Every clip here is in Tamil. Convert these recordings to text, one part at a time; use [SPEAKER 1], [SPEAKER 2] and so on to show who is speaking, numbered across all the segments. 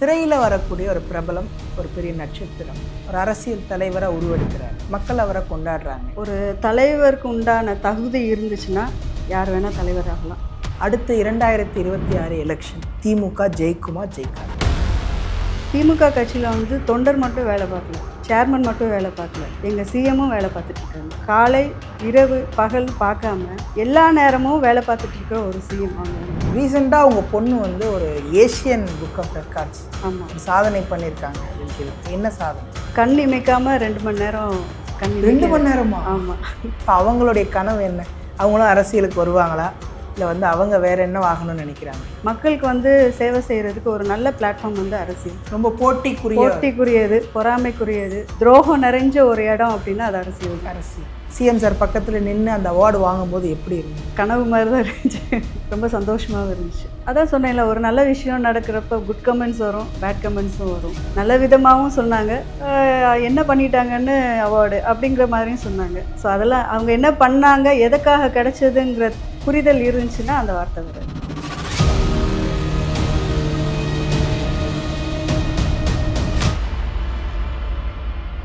[SPEAKER 1] திரையில் வரக்கூடிய ஒரு பிரபலம் ஒரு பெரிய நட்சத்திரம். ஒரு அரசியல் தலைவரை உருவெடுக்கிறார். மக்கள் அவரை கொண்டாடுறாங்க.
[SPEAKER 2] ஒரு தலைவருக்கு உண்டான தகுதி இருந்துச்சுன்னா யார் வேணால் தலைவர் ஆகலாம்.
[SPEAKER 1] அடுத்த இரண்டாயிரத்தி இருபத்தி ஆறு எலெக்ஷன் திமுக ஜெயிக்குமா ஜெயிக்காது?
[SPEAKER 2] திமுக கட்சியில் வந்து தொண்டர் மட்டும் வேலை பார்க்கல சேர்மன் மட்டும் வேலை பார்க்கல. எங்கள் சிஎம்மும் வேலை பார்த்துட்டு இருக்காங்க. காலை இரவு பகல் பார்க்காம எல்லா நேரமும் வேலை பார்த்துட்டு இருக்க ஒரு சிஎம் அவங்க.
[SPEAKER 1] ரீசெண்டாக அவங்க பொண்ணு வந்து ஒரு ஏஷியன் புக் ஆஃப் ரெக்கார்ட்ஸ்
[SPEAKER 2] ஆமாம்
[SPEAKER 1] சாதனை பண்ணியிருக்காங்க. என்ன சாதனை?
[SPEAKER 2] கண் இமைக்காம ரெண்டு மணி நேரம் கண்
[SPEAKER 1] ரெண்டு மணி நேரமா?
[SPEAKER 2] ஆமாம்
[SPEAKER 1] இப்போ அவங்களுடைய கனவு என்ன? அவங்களும் அரசியலுக்கு வருவாங்களா? இல்லை வந்து அவங்க வேற என்ன ஆகணும்னு நினைக்கிறாங்க?
[SPEAKER 2] மக்களுக்கு வந்து சேவை செய்கிறதுக்கு ஒரு நல்ல பிளாட்ஃபார்ம் வந்து அரசியல்
[SPEAKER 1] ரொம்ப போட்டிக்குரிய
[SPEAKER 2] போட்டிக்குரியது பொறாமைக்குரியது துரோகம் நிறைஞ்ச ஒரு இடம் அப்படின்னா அது அரசியல்
[SPEAKER 1] அரசியல் சிஎம் சார் பக்கத்தில் நின்று அந்த அவார்டு வாங்கும்போது எப்படி இருந்தது?
[SPEAKER 2] கனவு மாதிரி தான் இருந்துச்சு. ரொம்ப சந்தோஷமாகவும் இருந்துச்சு. அதான் சொன்னேன்ல ஒரு நல்ல விஷயம் நடக்கிறப்ப குட் கமெண்ட்ஸ் வரும் பேட் கமெண்ட்ஸும் வரும். நல்ல விதமாகவும் சொன்னாங்க. என்ன பண்ணிட்டாங்கன்னு அவார்டு அப்படிங்கிற மாதிரியும் சொன்னாங்க. ஸோ அதெல்லாம் அவங்க என்ன பண்ணாங்க எதுக்காக கிடைச்சதுங்கிற புரிதல் இருந்துச்சுன்னா அந்த வார்த்தை வராது.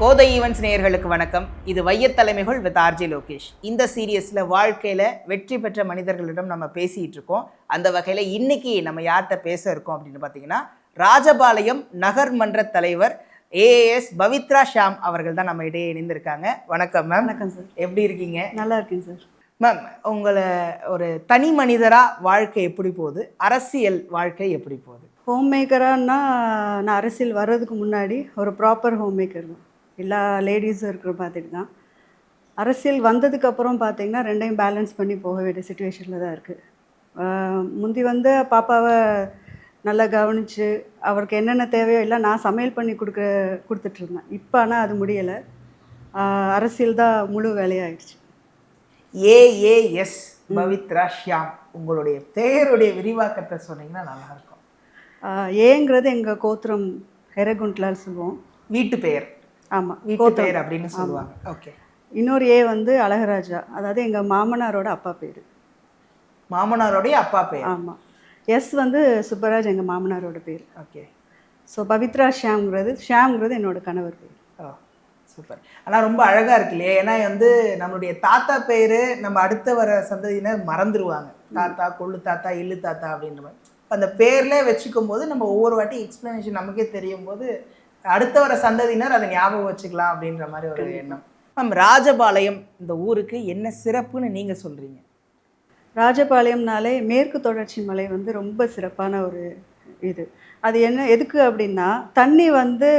[SPEAKER 1] கோதை ஈவென்ட்ஸ் நேயர்களுக்கு வணக்கம். இது வையத் தலைமைகள் வித் ஆர்ஜி லோகேஷ். இந்த சீரியஸில் வாழ்க்கையில் வெற்றி பெற்ற மனிதர்களிடம் நம்ம பேசிகிட்டு இருக்கோம். அந்த வகையில் இன்னைக்கு நம்ம யார்கிட்ட பேச இருக்கோம் அப்படின்னு பார்த்தீங்கன்னா ராஜபாளையம் நகர்மன்ற தலைவர் ஏஏஎஸ் பவித்ரா ஷாம் அவர்கள் தான் நம்ம இடையே இணைந்திருக்காங்க. வணக்கம் மேம்.
[SPEAKER 2] வணக்கம் சார்.
[SPEAKER 1] எப்படி இருக்கீங்க?
[SPEAKER 2] நல்லா இருக்கேன் சார்.
[SPEAKER 1] மேம் உங்களை ஒரு தனி மனிதராக வாழ்க்கை எப்படி போகுது? அரசியல் வாழ்க்கை எப்படி போகுது?
[SPEAKER 2] ஹோம் மேக்கரான்னா நான் அரசியல் வர்றதுக்கு முன்னாடி ஒரு ப்ராப்பர் ஹோம் மேக்கர் தான். எல்லா லேடிஸும் இருக்கிற பார்த்துட்டு தான். அரசியல் வந்ததுக்கப்புறம் பார்த்திங்கன்னா பார்த்தீங்கன்னா ரெண்டையும் பேலன்ஸ் பண்ணி போக வேண்டிய சுச்சுவேஷனில் தான் இருக்குது முந்தி வந்து பாப்பாவை நல்லா கவனித்து அவருக்கு என்னென்ன தேவையோ எல்லாம் நான் சமையல் பண்ணி கொடுக்க கொடுத்துட்ருந்தேன் இப்போ ஆனால் அது முடியலை. அரசியல் தான் முழு வேலையாயிடுச்சு.
[SPEAKER 1] ஏஏஎஸ் பவித்ரா ஷியாம். உங்களுடைய பெயருடைய விரிவாக்கத்தை சொன்னீங்கன்னா நல்லா இருக்கும்
[SPEAKER 2] ஆஹ் ஏங்கிறது எங்கள் கோத்திரம் ஹெரகுண்ட்லால் சொல்லுவோம்.
[SPEAKER 1] வீட்டு பெயர்.
[SPEAKER 2] ஆமாம்
[SPEAKER 1] வீட்டு பெயர் அப்படின்னு சொல்லுவாங்க. ஓகே.
[SPEAKER 2] இன்னொரு ஏ வந்து அழகராஜா. அதாவது எங்கள் மாமனாரோட அப்பா பேர்.
[SPEAKER 1] மாமனாருடைய அப்பா பெயர்
[SPEAKER 2] ஆமாம் எஸ் வந்து சுப்பராஜ் எங்கள் மாமனாரோட பேர்.
[SPEAKER 1] ஓகே.
[SPEAKER 2] ஸோ பவித்ரா ஷியாம்ங்கிறது ஷியாம்ங்கிறது என்னோட கணவர் பேர்.
[SPEAKER 1] ஓ. சூப்பர். ஆனால் ரொம்ப அழகா இருக்கு இல்லையா? ஏன்னா வந்து நம்மளுடைய தாத்தா பேரு நம்ம அடுத்த வர சந்ததியினர் மறந்துடுவாங்க தாத்தா கொள்ளு தாத்தா இல்லு தாத்தா அப்படின்ற மாதிரி. அந்த பேர்ல வச்சுக்கும் போது நம்ம ஒவ்வொரு வாட்டி எக்ஸ்பிளனேஷன் நமக்கே தெரியும் போது அடுத்த வர சந்ததியினர் அதை ஞாபகம் வச்சுக்கலாம் அப்படின்ற மாதிரி ஒரு எண்ணம். மேம் ராஜபாளையம் இந்த ஊருக்கு என்ன சிறப்புன்னு நீங்க சொல்றீங்க?
[SPEAKER 2] ராஜபாளையம்னாலே மேற்கு தொடர்ச்சி மலை வந்து ரொம்ப சிறப்பான ஒரு இது. அது என்ன எதுக்கு அப்படின்னா தண்ணி வந்து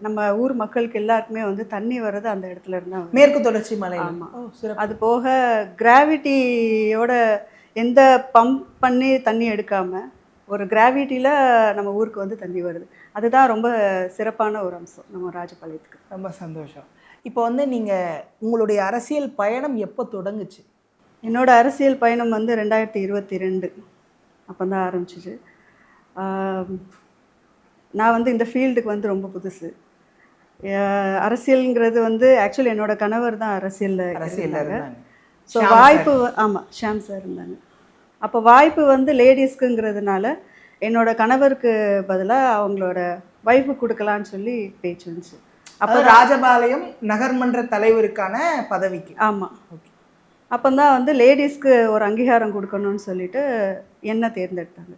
[SPEAKER 2] நம்ம ஊர் மக்களுக்கு எல்லாருக்குமே வந்து தண்ணி வர்றது அந்த இடத்துல இருந்தா.
[SPEAKER 1] மேற்கு தொடர்ச்சி மலை
[SPEAKER 2] ஆமா.
[SPEAKER 1] ஓ சிறப்பு.
[SPEAKER 2] அது போக கிராவிட்டியோட எந்த பம்ப் பண்ணி தண்ணி எடுக்காம ஒரு கிராவிட்டியில் நம்ம ஊருக்கு வந்து தண்ணி வருது. அதுதான் ரொம்ப சிறப்பான ஒரு அம்சம் நம்ம ராஜபாளையத்துக்கு.
[SPEAKER 1] ரொம்ப சந்தோஷம். இப்போ வந்து நீங்க உங்களுடைய அரசியல் பயணம் எப்போ தொடங்குச்சு?
[SPEAKER 2] என்னோட அரசியல் பயணம் வந்து ரெண்டாயிரத்தி இருபத்தி ரெண்டு. அப்போ தான் ஆரம்பிச்சிச்சு நான் வந்து இந்த ஃபீல்டுக்கு வந்து ரொம்ப புதுசு. அரசியல்ங்கிறது வந்து ஆக்சுவலி என்னோட கணவர் தான் அரசியலில்
[SPEAKER 1] அரசியல்ல
[SPEAKER 2] ஸோ வாய்ப்பு வ- ஆமா ஷாம் சார் இருந்தாங்க. அப்போ வாய்ப்பு வந்து லேடிஸ்க்குங்கிறதுனால என்னோட கணவருக்கு பதிலாக அவங்களோட ஒய்ஃபு கொடுக்கலான்னு சொல்லி பேச்சு வந்துச்சு.
[SPEAKER 1] அப்போ ராஜபாளையம் நகர்மன்ற தலைவருக்கான பதவிக்கு.
[SPEAKER 2] ஆமாம்
[SPEAKER 1] ஓகே.
[SPEAKER 2] அப்போ தான் வந்து லேடிஸ்க்கு ஒரு அங்கீகாரம் கொடுக்கணும்னு சொல்லிட்டு என்னை தேர்ந்தெடுத்தாங்க.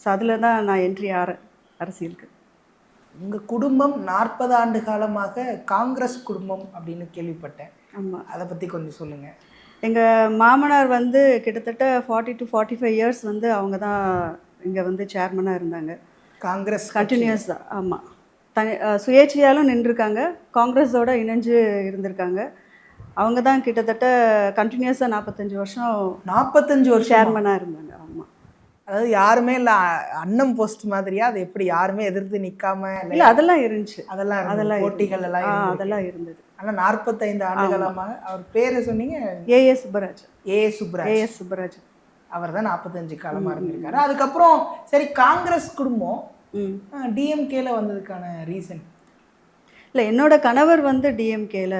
[SPEAKER 2] ஸோ அதில் தான் நான் என்ட்ரி ஆறேன் அரசியலுக்கு.
[SPEAKER 1] உங்க குடும்பம் நாற்பது ஆண்டு காலமாக காங்கிரஸ் குடும்பம் அப்படின்னு கேள்விப்பட்டேன்.
[SPEAKER 2] ஆமாம்
[SPEAKER 1] அதை பத்தி கொஞ்சம் சொல்லுங்க.
[SPEAKER 2] எங்கள் மாமனார் வந்து கிட்டத்தட்ட forty to forty five years வந்து அவங்க தான் இங்கே வந்து சேர்மனாக இருந்தாங்க.
[SPEAKER 1] காங்கிரஸ்
[SPEAKER 2] கண்டினியூஸ் தான். ஆமாம் தனி சுயேட்சையாலும் நின்றுருக்காங்க. காங்கிரஸோட இணைஞ்சு இருந்திருக்காங்க. அவங்க தான் கிட்டத்தட்ட கண்டினியூஸாக நாற்பத்தஞ்சு வருஷம்
[SPEAKER 1] நாற்பத்தஞ்சு வருஷம்?
[SPEAKER 2] சேர்மனாக இருந்தாங்க.
[SPEAKER 1] அதாவது யாருமே இல்ல அன்னம் போஸ்ட் மாதிரியா அது எப்படி யாருமே எதிர்த்து நிக்காம இல்ல
[SPEAKER 2] அதெல்லாம் இருந்துச்சு.
[SPEAKER 1] அதெல்லாம்.
[SPEAKER 2] அதெல்லாம்
[SPEAKER 1] போட்டிகள் எல்லாம்.
[SPEAKER 2] அதெல்லாம் இருந்தது.
[SPEAKER 1] ஆனா நாற்பத்தைந்து ஆண்டு காலமாக அவர் பேரை சொன்னீங்க?
[SPEAKER 2] A S Subbaraj.
[SPEAKER 1] A Subraj
[SPEAKER 2] A S Subbaraj
[SPEAKER 1] அவர் தான் நாற்பத்தஞ்சு காலமா இருந்திருக்காரு. அதுக்கப்புறம் சரி காங்கிரஸ் குடும்பம் டிஎம்கேல வந்ததுக்கான ரீசன்
[SPEAKER 2] இல்லை என்னோட கணவர் வந்து டிஎம்கேல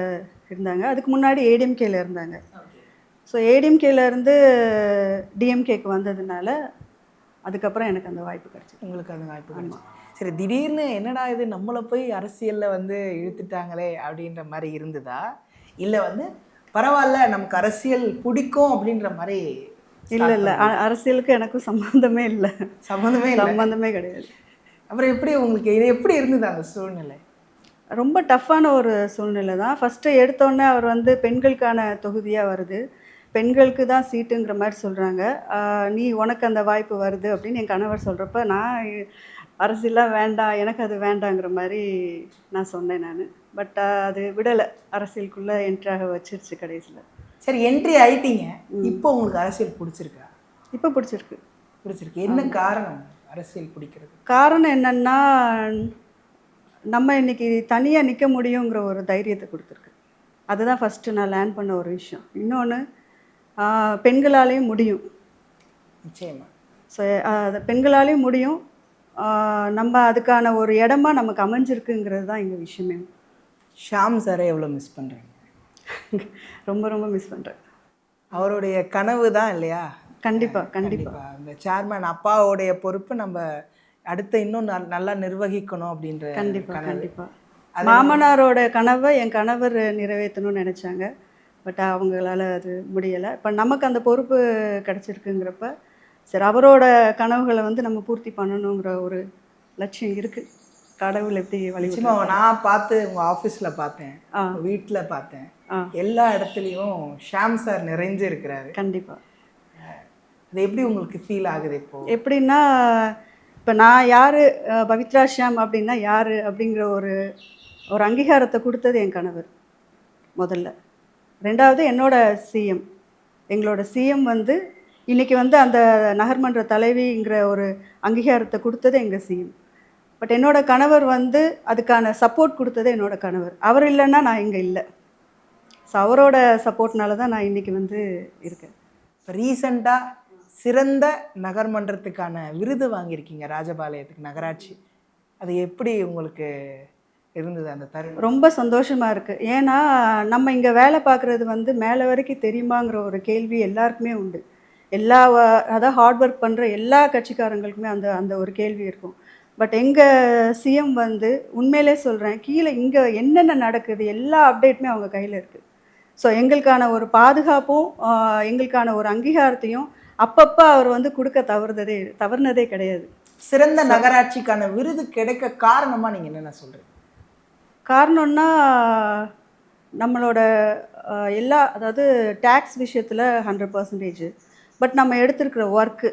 [SPEAKER 2] இருந்தாங்க. அதுக்கு முன்னாடி ஏடிஎம்கேல இருந்தாங்க. ஸோ ஏடிஎம்கேல இருந்து டிஎம்கேக்கு வந்ததுனால அதுக்கப்புறம் எனக்கு அந்த வாய்ப்பு கிடைச்சிது.
[SPEAKER 1] உங்களுக்கு அந்த வாய்ப்பு கிடைச்சு சரி திடீர்னு என்னடா இது நம்மளை போய் அரசியலில் வந்து இழுத்துட்டாங்களே அப்படின்ற மாதிரி இருந்ததா? இல்லை வந்து பரவாயில்ல நமக்கு அரசியல் பிடிக்கும் அப்படின்ற மாதிரி
[SPEAKER 2] இல்லை இல்லை. அரசியலுக்கு எனக்கும் சம்மந்தமே இல்லை.
[SPEAKER 1] சம்மந்தமே
[SPEAKER 2] சம்மந்தமே கிடையாது.
[SPEAKER 1] அப்புறம் எப்படி உங்களுக்கு இது எப்படி இருந்தது அந்த சூழ்நிலை?
[SPEAKER 2] ரொம்ப டஃப்பான ஒரு சூழ்நிலை தான். ஃபஸ்ட்டு எடுத்தோடனே அவர் வந்து பெண்களுக்கான தொகுதியாக வருது. பெண்களுக்கு தான் சீட்டுங்கிற மாதிரி சொல்கிறாங்க நீ உனக்கு அந்த வாய்ப்பு வருது அப்படின்னு என் கணவர் சொல்கிறப்ப நான் அரசியலாக வேண்டாம் எனக்கு அது வேண்டாங்கிற மாதிரி நான் சொன்னேன் நான். பட் அது விடலை. அரசியலுக்குள்ளே என்ட்ராக வச்சிருச்சு கடைசியில்.
[SPEAKER 1] சரி என்ட்ரி ஆயிட்டீங்க. இப்போ உங்களுக்கு அரசியல் பிடிச்சிருக்கா?
[SPEAKER 2] இப்போ பிடிச்சிருக்கு.
[SPEAKER 1] பிடிச்சிருக்கு. என்ன காரணம் அரசியல் பிடிக்கிறது
[SPEAKER 2] காரணம் என்னன்னா நம்ம இன்னைக்கு தனியாக நிற்க முடியுங்கிற ஒரு தைரியத்தை கொடுத்துருக்கு. அதுதான் ஃபஸ்ட்டு நான் லேர்ன் பண்ண ஒரு விஷயம். இன்னொன்று பெண்களாலேயும் முடியும்.
[SPEAKER 1] நிச்சயமா.
[SPEAKER 2] ஸோ அது பெண்களாலேயும் முடியும். நம்ம அதுக்கான ஒரு இடமா நமக்கு அமைஞ்சிருக்குங்கிறது தான் எங்கள் விஷயமே.
[SPEAKER 1] ஷாம் சாரை எவ்வளோ மிஸ் பண்ணுறீங்க
[SPEAKER 2] ரொம்ப ரொம்ப மிஸ் பண்ணுறேன்
[SPEAKER 1] அவருடைய கனவு தான் இல்லையா?
[SPEAKER 2] கண்டிப்பாக கண்டிப்பாக
[SPEAKER 1] கண்டிப்பா. இந்த சேர்மன் அப்பாவுடைய பொறுப்பு நம்ம அடுத்து இன்னும் நல்- நல்லா நிர்வகிக்கணும் அப்படின்ற
[SPEAKER 2] கண்டிப்பாக. கண்டிப்பாக மாமனாரோட கனவை என் கணவர் நிறைவேற்றணும்னு நினச்சாங்க. பட் அவங்களால அது முடியலை. இப்போ நமக்கு அந்த பொறுப்பு கிடச்சிருக்குங்கிறப்ப சரி அவரோட கனவுகளை வந்து நம்ம பூர்த்தி பண்ணணுங்கிற ஒரு லட்சியம் இருக்குது கடவுள் எப்படி வழி
[SPEAKER 1] நான் பார்த்து உங்க ஆஃபீஸ்ல பார்த்தேன்.
[SPEAKER 2] ஆ.
[SPEAKER 1] வீட்டில் பார்த்தேன்.
[SPEAKER 2] ஆ.
[SPEAKER 1] எல்லா இடத்துலையும் ஷாம் சார் நிறைஞ்சு இருக்கிறாரு.
[SPEAKER 2] கண்டிப்பாக
[SPEAKER 1] அது எப்படி உங்களுக்கு ஃபீல் ஆகுது இப்போ?
[SPEAKER 2] எப்படின்னா இப்போ நான் யார் பவித்ரா ஷியாம் அப்படின்னா யார் அப்படிங்கிற ஒரு ஒரு அங்கீகாரத்தை கொடுத்தது என் கணவர் முதல்ல. ரெண்டாவது என்னோட சிஎம் எங்களோட சிஎம் வந்து இன்றைக்கி வந்து அந்த நகர்மன்ற தலைவிங்கிற ஒரு அங்கீகாரத்தை கொடுத்தது எங்கள் சிஎம் பட் என்னோடய கணவர் வந்து அதுக்கான சப்போர்ட் கொடுத்தது என்னோடய கணவர். அவர் இல்லைன்னா நான் இங்கே இல்லை. ஸோ அவரோட சப்போர்ட்னால தான் நான் இன்றைக்கி வந்து இருக்கேன்.
[SPEAKER 1] இப்போ ரீசண்டாக சிறந்த நகர்மன்றத்துக்கான விருது வாங்கியிருக்கீங்க ராஜபாளையத்துக்கு நகராட்சி. அது எப்படி உங்களுக்கு இருந்தது அந்த தருணம்.
[SPEAKER 2] ரொம்ப சந்தோஷமா இருக்கு. ஏன்னா நம்ம இங்க வேலை பார்க்குறது வந்து மேலே வரைக்கும் தெரியுமாங்கிற ஒரு கேள்வி எல்லாருக்குமே உண்டு. எல்லா அதாவது ஹார்ட் ஒர்க் பண்ற எல்லா கட்சிக்காரங்களுக்குமே அந்த அந்த ஒரு கேள்வி இருக்கும். பட் எங்க சிஎம் வந்து உண்மையிலே சொல்றேன் கீழே இங்க என்னென்ன நடக்குது எல்லா அப்டேட்டுமே அவங்க கையில இருக்கு. ஸோ எங்களுக்கான ஒரு பாதுகாப்பும் எங்களுக்கான ஒரு அங்கீகாரத்தையும் அப்பப்போ அவர் வந்து கொடுக்க தவறுததே தவறுனதே கிடையாது.
[SPEAKER 1] சிறந்த நகராட்சிக்கான விருது கிடைக்க காரணமா நீங்க என்னென்ன சொல்றீங்க?
[SPEAKER 2] காரணம்னா நம்மளோட எல்லா அதாவது டேக்ஸ் விஷயத்தில் ஹண்ட்ரட் பர்சன்டேஜ் பட் நம்ம எடுத்திருக்கிற ஒர்க்கு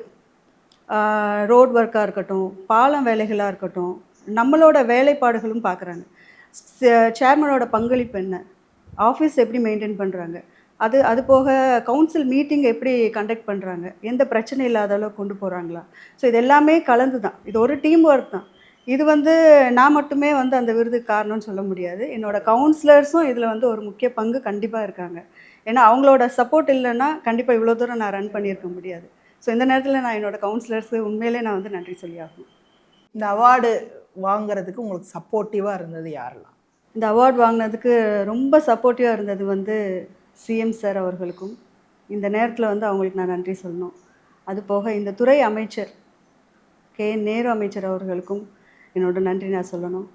[SPEAKER 2] ரோட் ஒர்க்காக இருக்கட்டும் பாலம் வேலைகளாக இருக்கட்டும் நம்மளோட வேலைப்பாடுகளும் பார்க்குறாங்க சேர்மனோட பங்களிப்பு என்ன? ஆஃபீஸ் எப்படி மெயின்டைன் பண்ணுறாங்க அது அது போக கவுன்சில் மீட்டிங் எப்படி கண்டக்ட் பண்ணுறாங்க எந்த பிரச்சனை இல்லாத அளவுக்கு கொண்டு போகிறாங்களா ஸோ இது எல்லாமே கலந்து தான் இது ஒரு டீம் ஒர்க் தான். இது வந்து நான் மட்டுமே வந்து அந்த விருதுக்கு காரணம்னு சொல்ல முடியாது. என்னோட கவுன்சிலர்ஸும் இதில் வந்து ஒரு முக்கிய பங்கு கண்டிப்பாக இருக்காங்க. ஏன்னா அவங்களோட சப்போர்ட் இல்லைன்னா கண்டிப்பாக இவ்வளோ தூரம் நான் ரன் பண்ணியிருக்க முடியாது. ஸோ இந்த நேரத்தில் நான் என்னோட கவுன்சிலர்ஸு உண்மையிலே நான் வந்து நன்றி சொல்லி ஆகணும்
[SPEAKER 1] இந்த அவார்டு வாங்குறதுக்கு உங்களுக்கு சப்போர்ட்டிவாக இருந்தது யாரெல்லாம்?
[SPEAKER 2] இந்த அவார்ட் வாங்கினதுக்கு ரொம்ப சப்போர்ட்டிவாக இருந்தது வந்து சிஎம் சார் அவர்களுக்கும். இந்த நேரத்தில் வந்து அவங்களுக்கு நான் நன்றி சொல்லணும். அது போக இந்த துறை அமைச்சர் கே. நேரு அமைச்சர் அவர்களுக்கும் என்னோட நன்றி நான் சொல்லணும்.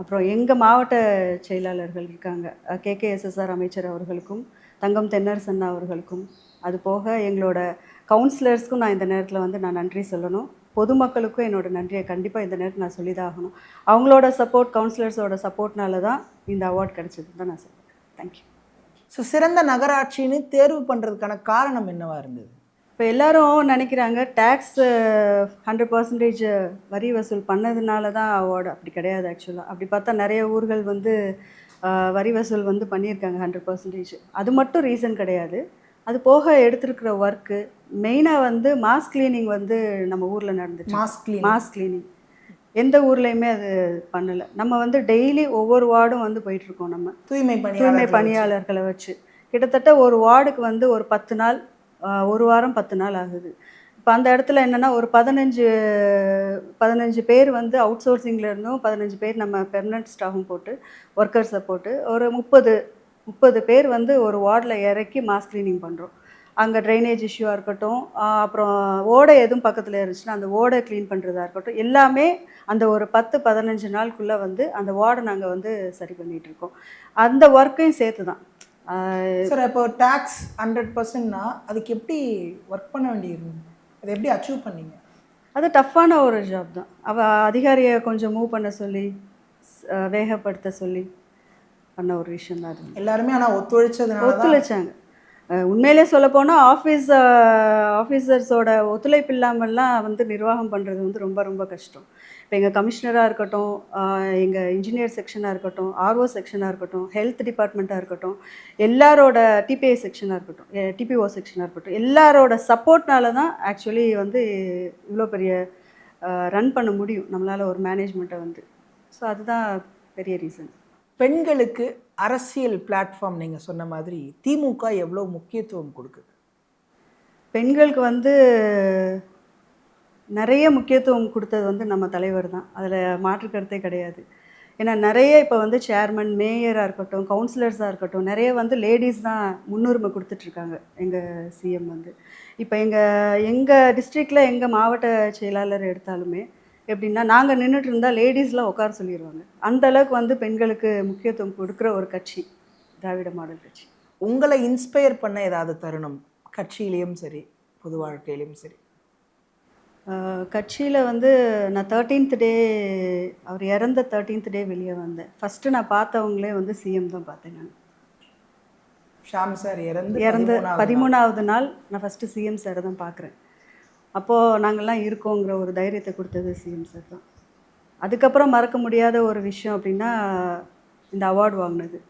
[SPEAKER 2] அப்புறம் எங்கள் மாவட்ட செயலாளர்கள் இருக்காங்க. கே கேஎஸ்எஸ்ஆர் அமைச்சர் அவர்களுக்கும் தங்கம் தென்னரசன் அவர்களுக்கும் அது போக எங்களோட கவுன்சிலர்ஸ்க்கும் நான் இந்த நேரத்தில் வந்து நான் நன்றி சொல்லணும். பொதுமக்களுக்கும் என்னோட நன்றியை கண்டிப்பாக இந்த நேரத்தில் நான் சொல்லிதான் ஆகணும் அவங்களோட சப்போர்ட் கவுன்சிலர்ஸோட சப்போர்ட்னால தான் இந்த அவார்ட் கிடைச்சதுன்னு தான் நான் சொல்கிறேன் தேங்க்யூ
[SPEAKER 1] ஸோ சிறந்த நகராட்சின்னு தேர்வு பண்ணுறதுக்கான காரணம் என்னவாக இருந்தது?
[SPEAKER 2] இப்போ எல்லாரும் நினைக்கிறாங்க டேக்ஸ் ஹண்ட்ரட் பர்சன்டேஜ் வரி வசூல் பண்ணதுனால தான் அவார்டு அப்படி கிடையாது ஆக்சுவலாக அப்படி பார்த்தா நிறைய ஊர்கள் வந்து வரி வசூல் வந்து பண்ணியிருக்காங்க ஹண்ட்ரட் பர்சன்டேஜ் அது மட்டும் ரீசன் கிடையாது. அது போக எடுத்திருக்கிற ஒர்க்கு மெயினாக வந்து மாஸ் கிளீனிங் வந்து நம்ம ஊரில் நடந்துச்சு.
[SPEAKER 1] மாஸ்க் கிளீன்
[SPEAKER 2] மாஸ் கிளீனிங் எந்த ஊர்லேயுமே அது பண்ணலை. நம்ம வந்து டெய்லி ஒவ்வொரு வார்டும் வந்து போயிட்டுருக்கோம் நம்ம.
[SPEAKER 1] தூய்மை
[SPEAKER 2] தூய்மை
[SPEAKER 1] பணியாளர்
[SPEAKER 2] பணியாளர்களை வச்சு. கிட்டத்தட்ட ஒரு வார்டுக்கு வந்து ஒரு பத்து நாள் ஒரு வாரம் பத்து நாள் ஆகுது. இப்போ அந்த இடத்துல என்னென்னா ஒரு பதினஞ்சு பதினஞ்சு பேர் வந்து அவுட் சோர்சிங்கில் இருந்தும் பதினஞ்சு பேர் நம்ம பெர்மனன்ட் ஸ்டாஃபும் போட்டு ஒர்க்கர்ஸை போட்டு ஒரு முப்பது முப்பது பேர் வந்து ஒரு வார்டில் இறக்கி மாஸ் க்ளீனிங் பண்ணுறோம் அங்கே ட்ரைனேஜ் இஷ்யூவாக இருக்கட்டும் அப்புறம் ஓடை எதுவும் பக்கத்தில் இருந்துச்சுன்னா அந்த ஓடை க்ளீன் பண்ணுறதா இருக்கட்டும் எல்லாமே அந்த ஒரு பத்து பதினஞ்சு நாளுக்குள்ளே வந்து அந்த வார்டை நாங்கள் வந்து சரி பண்ணிகிட்ருக்கோம் அந்த ஒர்க்கையும் சேர்த்து தான்
[SPEAKER 1] சார் இப்போ டேக்ஸ் ஹண்ட்ரட் பர்சன்ட்னா அதுக்கு எப்படி ஒர்க் பண்ண வேண்டியிருந்தது அதை எப்படி அச்சீவ் பண்ணீங்க?
[SPEAKER 2] அது டஃப்பான ஒரு ஜாப் தான். அவ அதிகாரியை கொஞ்சம் மூவ் பண்ண சொல்லி வேகப்படுத்த சொல்லி பண்ண ஒரு விஷயம் தான் அது.
[SPEAKER 1] எல்லாருமே ஆனால் ஒத்துழைச்சதுனால தான்
[SPEAKER 2] ஒத்துழைச்சாங்க உண்மையிலே சொல்லப்போனால் ஆஃபீஸ் ஆஃபீஸர்ஸோட ஒத்துழைப்பு இல்லாமல்லாம் வந்து நிர்வாகம் பண்ணுறது வந்து ரொம்ப ரொம்ப கஷ்டம். இப்போ எங்கள் கமிஷனராக இருக்கட்டும் எங்கள் இன்ஜினியர் செக்ஷனாக இருக்கட்டும் ஆர்ஓ செக்ஷனாக இருக்கட்டும் ஹெல்த் டிபார்ட்மெண்ட்டாக இருக்கட்டும் எல்லாரோட டிபிஐ செக்ஷனாக இருக்கட்டும் டிபிஓ செக்ஷனாக இருக்கட்டும் எல்லாரோட சப்போர்ட்னால தான் ஆக்சுவலி வந்து இவ்வளோ பெரிய ரன் பண்ண முடியும். நம்மளால் ஒரு மேனேஜ்மெண்ட்டை வந்து. ஸோ அதுதான் பெரிய ரீசன்
[SPEAKER 1] பெண்களுக்கு அரசியல் பிளாட்ஃபார்ம் நீங்கள் சொன்ன மாதிரி திமுக எவ்வளோ முக்கியத்துவம் கொடுக்குது?
[SPEAKER 2] பெண்களுக்கு வந்து நிறைய முக்கியத்துவம் கொடுத்தது வந்து நம்ம தலைவர் தான். அதில் மாற்று கருத்தே கிடையாது. ஏன்னா நிறைய இப்போ வந்து சேர்மன் மேயராக இருக்கட்டும் கவுன்சிலர்ஸாக இருக்கட்டும் நிறைய வந்து லேடிஸ் தான் முன்னுரிமை கொடுத்துட்ருக்காங்க. எங்கள் சிஎம் வந்து. இப்போ எங்கள் எங்கள் டிஸ்ட்ரிக்டில் எங்கள் மாவட்ட செயலாளர் எடுத்தாலுமே எப்படின்னா நாங்கள் நின்றுட்டு இருந்தால் லேடிஸ்லாம் உட்கார சொல்லிடுவாங்க அந்த அளவுக்கு வந்து பெண்களுக்கு முக்கியத்துவம் கொடுக்குற ஒரு கட்சி திராவிட மாடல் கட்சி.
[SPEAKER 1] உங்களை இன்ஸ்பயர் பண்ண ஏதாவது தருணம்? கட்சியிலையும் சரி பொது வாழ்க்கையிலையும் சரி.
[SPEAKER 2] கட்சியில் வந்து நான் தேர்ட்டீன்த் டே அவர் இறந்த தேர்ட்டீன்த் டே வெளியே வந்தேன். ஃபஸ்ட்டு நான் பார்த்தவங்களே வந்து சிஎம் தான் பார்த்தேன் நான்.
[SPEAKER 1] ஷாம் சார் இறந்து
[SPEAKER 2] இறந்த
[SPEAKER 1] பதிமூணாவது நாள்.
[SPEAKER 2] நான் ஃபஸ்ட்டு சிஎம் சாரை தான் பார்க்குறேன். அப்போது நாங்கள்லாம் இருக்கோங்கிற ஒரு தைரியத்தை கொடுத்தது சிஎம் சார் தான். அதுக்கப்புறம் மறக்க முடியாத ஒரு விஷயம் அப்படின்னா இந்த அவார்டு வாங்கினது.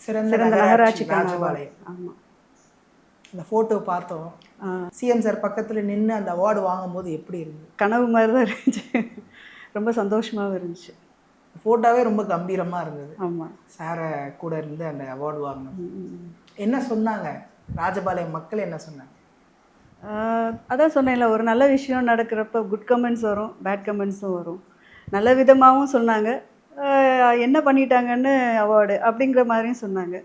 [SPEAKER 1] சிறந்த
[SPEAKER 2] சிறந்த
[SPEAKER 1] நகராட்சி
[SPEAKER 2] நகராட்சிக்கான ஆமாம்
[SPEAKER 1] அந்த ஃபோட்டோ பார்த்தோம். சிஎம் சார் பக்கத்தில் நின்று அந்த அவார்டு வாங்கும்போது எப்படி இருந்தது?
[SPEAKER 2] கனவு மாதிரி தான் இருந்துச்சு. ரொம்ப சந்தோஷமாகவும் இருந்துச்சு.
[SPEAKER 1] ஃபோட்டோவே ரொம்ப கம்பீரமாக இருந்தது.
[SPEAKER 2] ஆமாம்
[SPEAKER 1] சாரை கூட இருந்து அந்த அவார்டு வாங்கினது என்ன சொன்னாங்க? ராஜபாளையம் மக்கள் என்ன சொன்னாங்க?
[SPEAKER 2] அதான் சொன்னேன்ல ஒரு நல்ல விஷயம் நடக்கிறப்ப குட் கமெண்ட்ஸ் வரும் பேட் கமெண்ட்ஸும் வரும். நல்ல விதமாகவும் சொன்னாங்க. என்ன பண்ணிட்டாங்கன்னு அவார்டு அப்படிங்கிற மாதிரியும் சொன்னாங்க.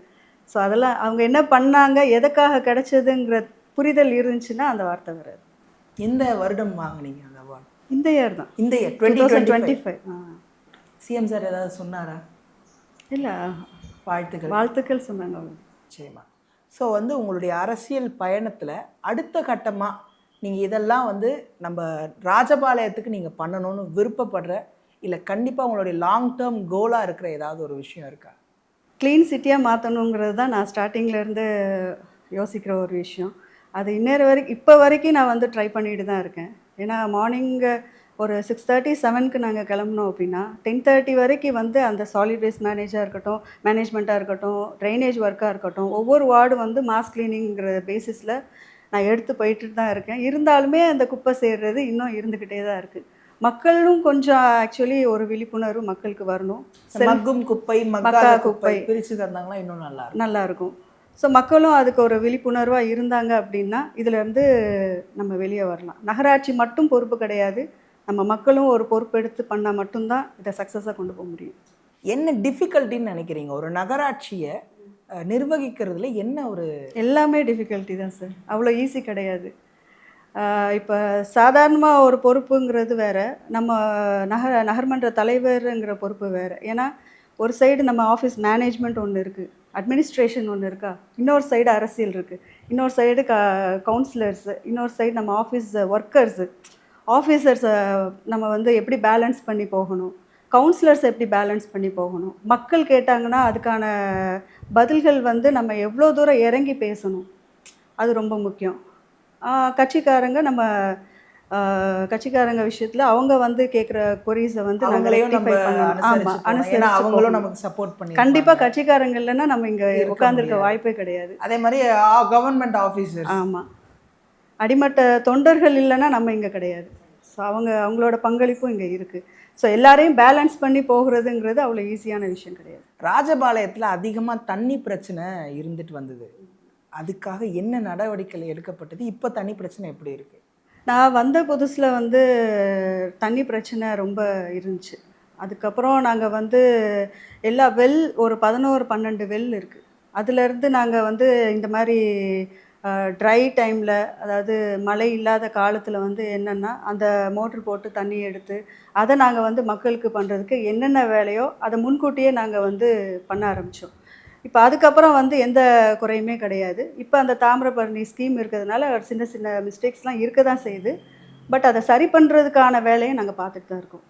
[SPEAKER 2] ஸோ அதெல்லாம் அவங்க என்ன பண்ணாங்க எதுக்காக கிடைச்சதுங்கிற புரிதல் இருந்துச்சுன்னா அந்த வார்த்தை வராது.
[SPEAKER 1] எந்த வருடம் வாங்குனீங்க அந்த அவார்டு
[SPEAKER 2] இந்த இயர் தான்.
[SPEAKER 1] இந்த year twenty twenty
[SPEAKER 2] five
[SPEAKER 1] C M sir ஏதாவது சொன்னாரா?
[SPEAKER 2] இல்லை.
[SPEAKER 1] வாழ்த்துக்கள்.
[SPEAKER 2] வாழ்த்துக்கள் சொன்னாங்க
[SPEAKER 1] நிச்சயமா. ஸோ வந்து உங்களுடைய அரசியல் பயணத்தில் அடுத்த கட்டமாக நீங்கள் இதெல்லாம் வந்து நம்ம ராஜபாளையத்துக்கு நீங்கள் பண்ணணும்னு விருப்பப்படுற இல்லை கண்டிப்பாக உங்களுடைய லாங் டேர்ம் கோலாக இருக்கிற ஏதாவது ஒரு விஷயம் இருக்கா?
[SPEAKER 2] க்ளீன் சிட்டியாக மாற்றணுங்கிறது தான் நான் ஸ்டார்டிங்லேருந்து யோசிக்கிற ஒரு விஷயம். அது இன்னொரு வரைக்கும் இப்போ வரைக்கும் நான் வந்து ட்ரை பண்ணிட்டு தான் இருக்கேன். ஏன்னா மார்னிங்கு ஒரு சிக்ஸ் தேர்ட்டி செவனுக்கு நாங்கள் கிளம்புனோம் அப்படின்னா டென் தேர்ட்டி வரைக்கும் வந்து அந்த சாலிட் வேஸ்ட் மேனேஜாக இருக்கட்டும் மேனேஜ்மெண்ட்டாக இருக்கட்டும் ட்ரைனேஜ் ஒர்க்காக இருக்கட்டும் ஒவ்வொரு வார்டு வந்து மாஸ் கிளீனிங்கிற பேசிஸில் நான் எடுத்து போயிட்டு தான் இருக்கேன். இருந்தாலுமே அந்த குப்பை சேர்றது இன்னும் இருந்துக்கிட்டே தான் இருக்குது மக்களும் கொஞ்சம் ஆக்சுவலி ஒரு விழிப்புணர்வு மக்களுக்கு வரணும்.
[SPEAKER 1] மக்கும் குப்பை
[SPEAKER 2] மக்கா
[SPEAKER 1] குப்பை. பிரித்து தந்தாங்கன்னா இன்னும் நல்லா இருக்கும்
[SPEAKER 2] நல்லா இருக்கும் ஸோ மக்களும் அதுக்கு ஒரு விழிப்புணர்வாக இருந்தாங்க அப்படின்னா இதிலேருந்து நம்ம வெளியே வரலாம். நகராட்சி மட்டும் பொறுப்பு கிடையாது. நம்ம மக்களும் ஒரு பொறுப்பெடுத்து பண்ணால் மட்டும்தான் இதை சக்ஸஸாக கொண்டு போக முடியும்.
[SPEAKER 1] என்ன டிஃபிகல்ட்டின்னு நினைக்கிறீங்க? ஒரு நகராட்சியை நிர்வகிக்கிறதுல என்ன ஒரு
[SPEAKER 2] எல்லாமே டிஃபிகல்ட்டி தான் சார் அவ்வளோ ஈஸி கிடையாது. இப்போ சாதாரணமாக ஒரு பொறுப்புங்கிறது வேறு. நம்ம நகர நகர்மன்ற தலைவருங்கிற பொறுப்பு வேறு. ஏன்னா ஒரு சைடு நம்ம ஆஃபீஸ் மேனேஜ்மெண்ட் ஒன்று இருக்குது அட்மினிஸ்ட்ரேஷன் ஒன்று இருக்கா? இன்னொரு சைடு அரசியல் இருக்குது இன்னொரு சைடு க கவுன்சிலர்ஸு இன்னொரு சைடு நம்ம ஆஃபீஸ் ஒர்க்கர்ஸு ஆஃபீஸர்ஸை நம்ம வந்து எப்படி பேலன்ஸ் பண்ணி போகணும்? கவுன்சிலர்ஸ் எப்படி பேலன்ஸ் பண்ணி போகணும்? மக்கள் கேட்டாங்கன்னா அதுக்கான பதில்கள் வந்து நம்ம எவ்வளோ தூரம் இறங்கி பேசணும்? அது ரொம்ப முக்கியம். கட்சிக்காரங்க நம்ம கட்சிக்காரங்க விஷயத்துல அவங்க வந்து கேட்குற கொரீஸை வந்து
[SPEAKER 1] அவங்களையும் நம்ம
[SPEAKER 2] rectify பண்ணணும். ஆமா,
[SPEAKER 1] அனுசரிச்சு அவங்களும். நமக்கு சப்போர்ட் பண்ணி
[SPEAKER 2] கண்டிப்பா கட்சிக்காரங்க இல்லைன்னா நம்ம இங்க
[SPEAKER 1] முடியாது.
[SPEAKER 2] வாய்ப்பே கிடையாது.
[SPEAKER 1] அதே மாதிரி கவர்மெண்ட் ஆஃபீஸர்ஸ்
[SPEAKER 2] ஆமா. அடிமட்ட தொண்டர்கள் இல்லைன்னா நம்ம இங்க கிடையாது. ஸோ அவங்க அவங்களோட பங்களிப்பும் இங்க இருக்கு. ஸோ எல்லாரையும் பேலன்ஸ் பண்ணி போகிறதுங்கிறது அவ்வளோ ஈஸியான விஷயம் கிடையாது.
[SPEAKER 1] ராஜபாளையத்தில் அதிகமாக தண்ணி பிரச்சனை இருந்துட்டு வந்தது. அதுக்காக என்ன நடவடிக்கைகள் எடுக்கப்பட்டது? இப்போ தண்ணி பிரச்சனை எப்படி இருக்குது
[SPEAKER 2] நான் வந்த புதுசில் வந்து தண்ணி பிரச்சனை ரொம்ப இருந்துச்சு. அதுக்கப்புறம் நாங்கள் வந்து எல்லா வெல் ஒரு பதினோரு பன்னெண்டு வெல் இருக்குது அதுலேருந்து நாங்கள் வந்து இந்த மாதிரி ட்ரை டைமில் அதாவது மழை இல்லாத காலத்தில் வந்து என்னென்னா அந்த மோட்ரு போட்டு தண்ணி எடுத்து அதை நாங்கள் வந்து மக்களுக்கு பண்ணுறதுக்கு என்னென்ன வேலையோ அதை முன்கூட்டியே நாங்கள் வந்து பண்ண ஆரம்பித்தோம் இப்போ அதுக்கப்புறம் வந்து எந்த குறையுமே கிடையாது. இப்போ அந்த தாமிரபரணி ஸ்கீம் இருக்கிறதுனால சின்ன சின்ன மிஸ்டேக்ஸ்லாம் இருக்க தான் செய்யுது. பட் அதை சரி பண்ணுறதுக்கான வேலையை நாங்கள் பார்த்துட்டு தான் இருக்கோம்.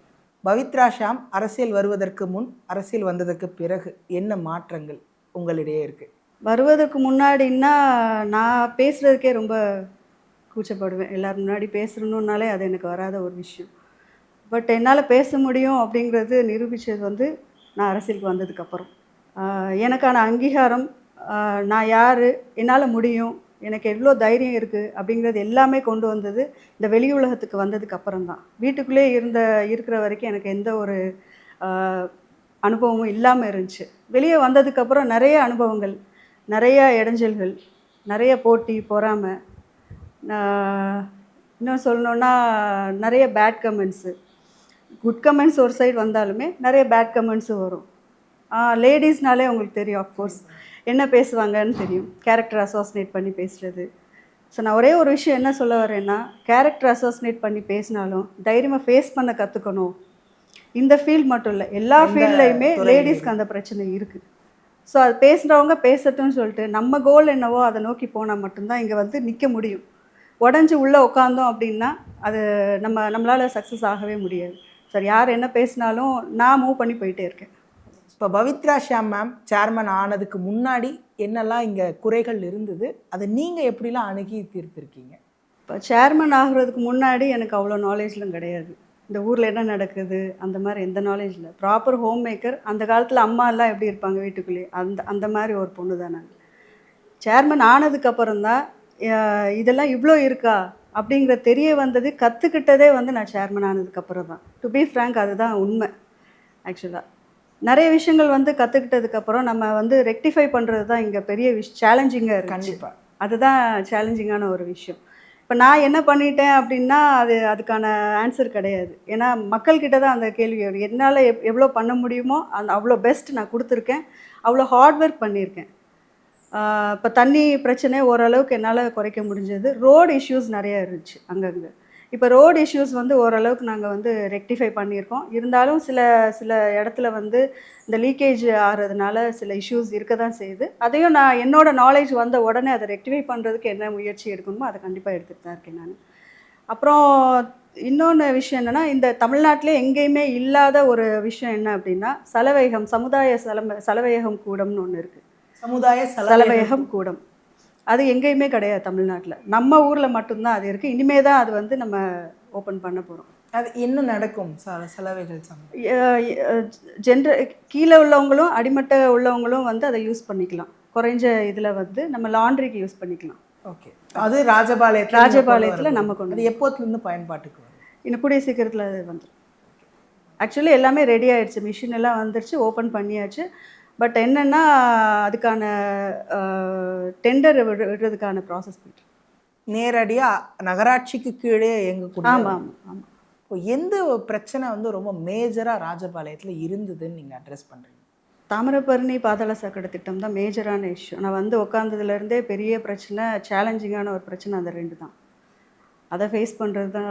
[SPEAKER 1] பவித்ரா ஷாம் அரசியல் வருவதற்கு முன் அரசியல் வந்ததற்கு பிறகு என்ன மாற்றங்கள் உங்களிடையே இருக்கு?
[SPEAKER 2] வருவதற்கு முன்னாடின்னா நான் பேசுகிறதுக்கே ரொம்ப கூச்சப்படுவேன். எல்லாரும் முன்னாடி பேசணுன்னாலே அது எனக்கு வராத ஒரு விஷயம். பட் என்னால் பேச முடியும் அப்படிங்கிறது நிரூபித்தது வந்து நான் அரசியலுக்கு வந்ததுக்கப்புறம் எனக்கான அங்கீகாரம் நான் யார் என்னால் முடியும் எனக்கு எவ்வளோ தைரியம் இருக்குது அப்படிங்கிறது எல்லாமே கொண்டு வந்தது இந்த வெளி உலகத்துக்கு வந்ததுக்கு அப்புறம் தான். வீட்டுக்குள்ளே இருந்த இருக்கிற வரைக்கும் எனக்கு எந்த ஒரு அனுபவமும் இல்லாமல் இருந்துச்சு. வெளியே வந்ததுக்கப்புறம் நிறைய அனுபவங்கள் நிறைய இடைஞ்சல்கள் நிறைய போட்டி பொறாமை இன்னும் சொல்லணுன்னா நிறைய பேட் கமெண்ட்ஸு குட் கமெண்ட்ஸ் ஒரு சைடு வந்தாலுமே நிறைய பேட் கமெண்ட்ஸும் வரும். லேடிஸ்னாலே உங்களுக்கு தெரியும் அஃப்கோர்ஸ் என்ன பேசுவாங்கன்னு தெரியும். கேரக்டர் அசோசினேட் பண்ணி பேசுகிறது ஸோ நான் ஒரே ஒரு விஷயம் என்ன சொல்ல வரேன்னா கேரக்டர் அசோசினேட் பண்ணி பேசினாலும் தைரியமாக ஃபேஸ் பண்ண கற்றுக்கணும் இந்த ஃபீல்ட் மட்டும் இல்லை எல்லா ஃபீல்ட்லையுமே லேடிஸ்க்கு அந்த பிரச்சனை இருக்குது ஸோ அது பேசுகிறவங்க பேசட்டும்னு சொல்லிட்டு நம்ம கோல் என்னவோ அதை நோக்கி போனால் மட்டும்தான் இங்கே வந்து நிற்க முடியும். உடஞ்சி உள்ளே உட்காந்தோம் அப்படின்னா அது நம்ம நம்மளால் சக்ஸஸ் ஆகவே முடியாது. சரி யார் என்ன பேசினாலும் நான் மூவ் பண்ணி போயிட்டே இருக்கேன்.
[SPEAKER 1] இப்போ பவித்ரா ஷாம் மேம் சேர்மன் ஆனதுக்கு முன்னாடி என்னெல்லாம் இங்கே குறைகள் இருந்தது? அதை நீங்கள் எப்படிலாம் அணுகி தீர்த்திருக்கீங்க?
[SPEAKER 2] இப்போ சேர்மன் ஆகுறதுக்கு முன்னாடி எனக்கு அவ்வளோ நாலேஜ்லாம் கிடையாது. இந்த ஊரில் என்ன நடக்குது? அந்த மாதிரி எந்த நாலேஜ் இல்லை. ப்ராப்பர் ஹோம் மேக்கர் அந்த காலத்தில் அம்மா எல்லாம் எப்படி இருப்பாங்க வீட்டுக்குள்ளேயே? அந்த அந்த மாதிரி ஒரு பொண்ணு தான் நான் சேர்மன் ஆனதுக்கப்புறம் தான் இதெல்லாம் இவ்வளோ இருக்கா? அப்படிங்கிற தெரிய வந்தது கற்றுக்கிட்டதே வந்து நான் சேர்மன் ஆனதுக்கப்புறம் தான். டு பி ஃப்ரேங்க் அதுதான் உண்மை ஆக்சுவலாக நிறைய விஷயங்கள் வந்து கற்றுக்கிட்டதுக்கப்புறம் நம்ம வந்து ரெக்டிஃபை பண்ணுறது தான் இங்கே பெரிய விஷ் சேலஞ்சிங்காக இருக்கு
[SPEAKER 1] கண்டிப்பா.
[SPEAKER 2] அதுதான் சேலஞ்சிங்கான ஒரு விஷயம். இப்போ நான் என்ன பண்ணிட்டேன் அப்படின்னா அது அதுக்கான ஆன்சர் கிடையாது. ஏன்னா மக்கள்கிட்ட தான் அந்த கேள்வி வரும். என்னால் எவ் எவ்வளோ பண்ண முடியுமோ அந்த அவ்வளோ பெஸ்ட் நான் கொடுத்துருக்கேன். அவ்வளோ ஹார்ட் ஒர்க் பண்ணியிருக்கேன். இப்போ தண்ணி பிரச்சனை ஓரளவுக்கு என்னால் குறைக்க முடிஞ்சது. ரோடு இஷ்யூஸ் நிறைய இருந்துச்சு அங்கங்கே. இப்போ ரோடு இஷ்யூஸ் வந்து ஓரளவுக்கு நாங்கள் வந்து ரெக்டிஃபை பண்ணியிருக்கோம். இருந்தாலும் சில சில இடத்துல வந்து இந்த லீக்கேஜ் ஆகிறதுனால சில இஷ்யூஸ் இருக்க தான் செய்யுது. அதையும் நான் என்னோட நாலேஜ் வந்த உடனே அதை ரெக்டிஃபை பண்ணுறதுக்கு என்ன முயற்சி எடுக்கணுமோ அதை கண்டிப்பாக எடுத்துகிட்டு தான் இருக்கேன் நான். அப்புறம் இன்னொன்று விஷயம் என்னென்னா இந்த தமிழ்நாட்டிலே எங்கேயுமே இல்லாத ஒரு விஷயம் என்ன அப்படின்னா சலவைகம் சமுதாய சலம சலவையகம் கூடம்னு ஒன்று இருக்குது
[SPEAKER 1] சமுதாய சலவை
[SPEAKER 2] சலவையகம் கூடம். அது எங்கேயுமே கிடையாது தமிழ்நாட்டில். நம்ம ஊரில் மட்டும்தான் அது இருக்குது இனிமே தான் அது வந்து நம்ம ஓப்பன் பண்ண போகிறோம்
[SPEAKER 1] அது என்ன நடக்கும்? சலவைகள்
[SPEAKER 2] ஜென்ர கீழே உள்ளவங்களும் அடிமட்ட உள்ளவங்களும் வந்து அதை யூஸ் பண்ணிக்கலாம். குறைஞ்ச இதில் வந்து நம்ம லாண்ட்ரிக்கு யூஸ் பண்ணிக்கலாம்.
[SPEAKER 1] ஓகே. அது ராஜபாளையத்தில்
[SPEAKER 2] ராஜபாளையத்துல நம்ம கொண்டு
[SPEAKER 1] அது எப்போத்துலேருந்து பயன்பாட்டுக்கு
[SPEAKER 2] இன்னும் கூடிய சீக்கிரத்தில் அது வந்துடும் ஆக்சுவலி எல்லாமே ரெடி ஆயிடுச்சு. மிஷின் எல்லாம் வந்துருச்சு. ஓப்பன் பண்ணியாச்சு. பட் என்னென்னா அதுக்கான டெண்டர் விடுறதுக்கான ப்ராசஸ்
[SPEAKER 1] நேரடியாக நகராட்சிக்கு கீழே இயங்கக்கூடிய
[SPEAKER 2] ஆமாம் ஆமாம் ஆமாம்
[SPEAKER 1] இப்போ எந்த பிரச்சனை வந்து ரொம்ப மேஜராக ராஜபாளையத்தில் இருந்ததுன்னு நீங்கள் அட்ரஸ் பண்ணுறீங்க
[SPEAKER 2] தாமிரபரணி பாதாள சாக்கடை திட்டம் தான் மேஜரான இஷ்யூ நான் வந்து உட்காந்ததுலேருந்தே பெரிய பிரச்சனை சேலஞ்சிங்கான ஒரு பிரச்சனை அந்த ரெண்டு தான். அதை ஃபேஸ் பண்ணுறது தான்